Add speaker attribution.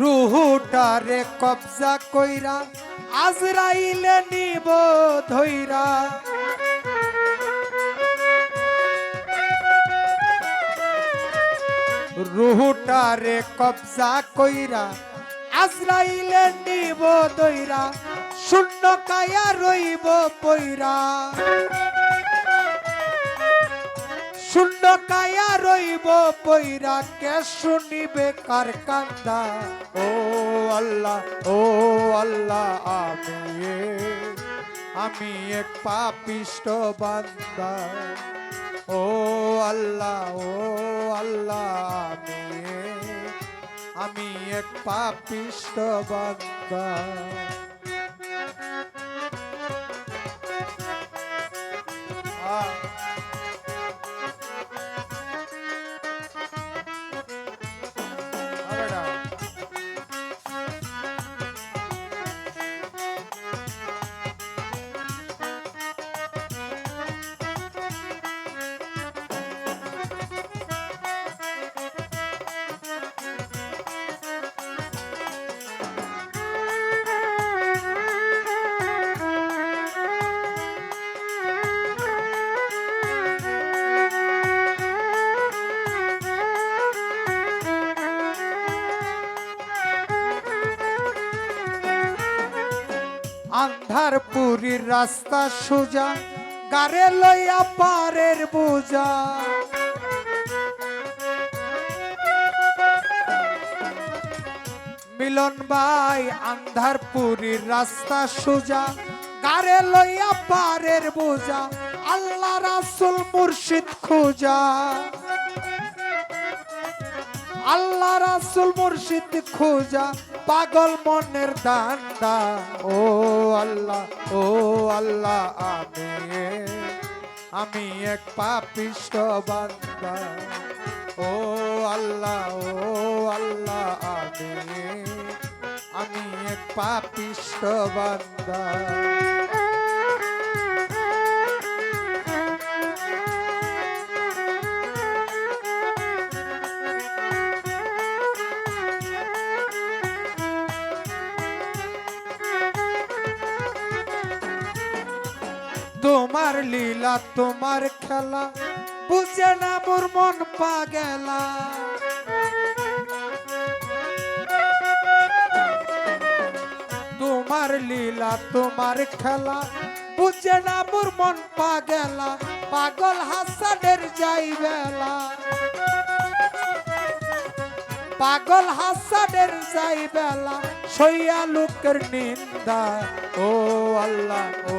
Speaker 1: রুহুটারে কবজা কইরা, আজরাইলে নিব ধইরা। রুহুটারে কবজা কইরা, আজরাইলে নিব দইরা শূন্য কায়া রইব পইরা। শূন্য কায়া রইব পইরা কে শুনিবে কার কান্দা? ও আল্লাহ ও আল্লাহ, আমি আমি এক পাপিষ্ট বান্দা। ও আল্লাহ ও আল্লাহ, আমি আমি এক পাপিষ্ট বান্দা। আরে আন্ধার পুরীর রাস্তা সোজা, গারে লইয়া পারের বোঝা। মিলন ভাই আন্ধার পুরীর রাস্তা সোজা, গারে লইয়া পারের বোঝা, আল্লাহ রাসুল মুর্শিদ খোঁজা। আল্লাহ রাসুল মুর্শিদ খোঁজা পাগল মনের দান্দা। ও আল্লাহ ও আল্লাহ, আমি আমি এক পাপিষ্ট বান্দা। ও আল্লাহ ও আল্লাহ, আমি আমি এক পাপিষ্ট বান্দা। তোমার লীলা, তোমার খেলা, বুঝে না মোর মন পাগেলা। তোমার লীলা, তোমার খেলা, বুঝে না মোর মন পাগেলা, পাগল হাসানের যাই বেলা। পাগল হাসানের যাই বেলা, সইয়া লোকের নিন্দা, ও আল্লাহ, ও